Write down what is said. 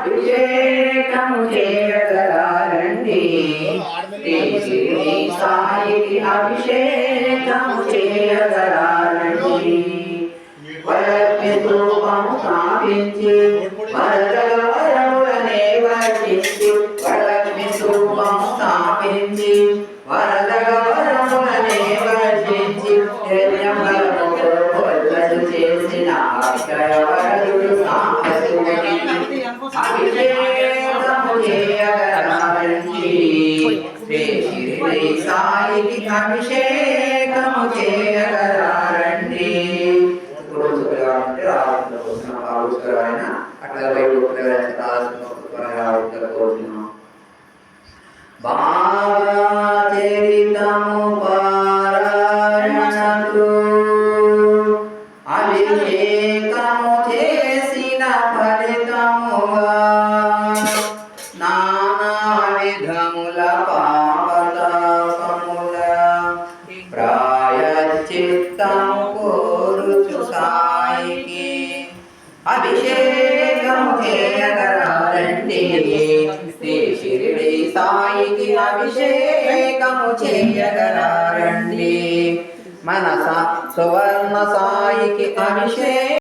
అభిషేకము చేయగలారండి శ్రీ సాయికి అభిషేకము చేయగలారండి వరమి రూపము స్థాపించి వరదల వరములనే వర్షించి వరమి రూపము స్థాపించి వరదల వరములనే వర్షించి వరదలు సాయికి అభిషేకము చేయగలరండి రోజుగా ఉంటే రావాల్సిన కోసం ఆలోచన అట్లా బయట రావాల్సిన కోరుతున్నాం నానా విధముల పాపతాపముల ప్రాయచిత్తము కోరుచు సాయికి అభిషేకము చేయగలరండి శ్రీ షిరిడి సాయికి అభిషేకము చేయగలరండి మనస సువర్ణ సాయికి అభిషేకం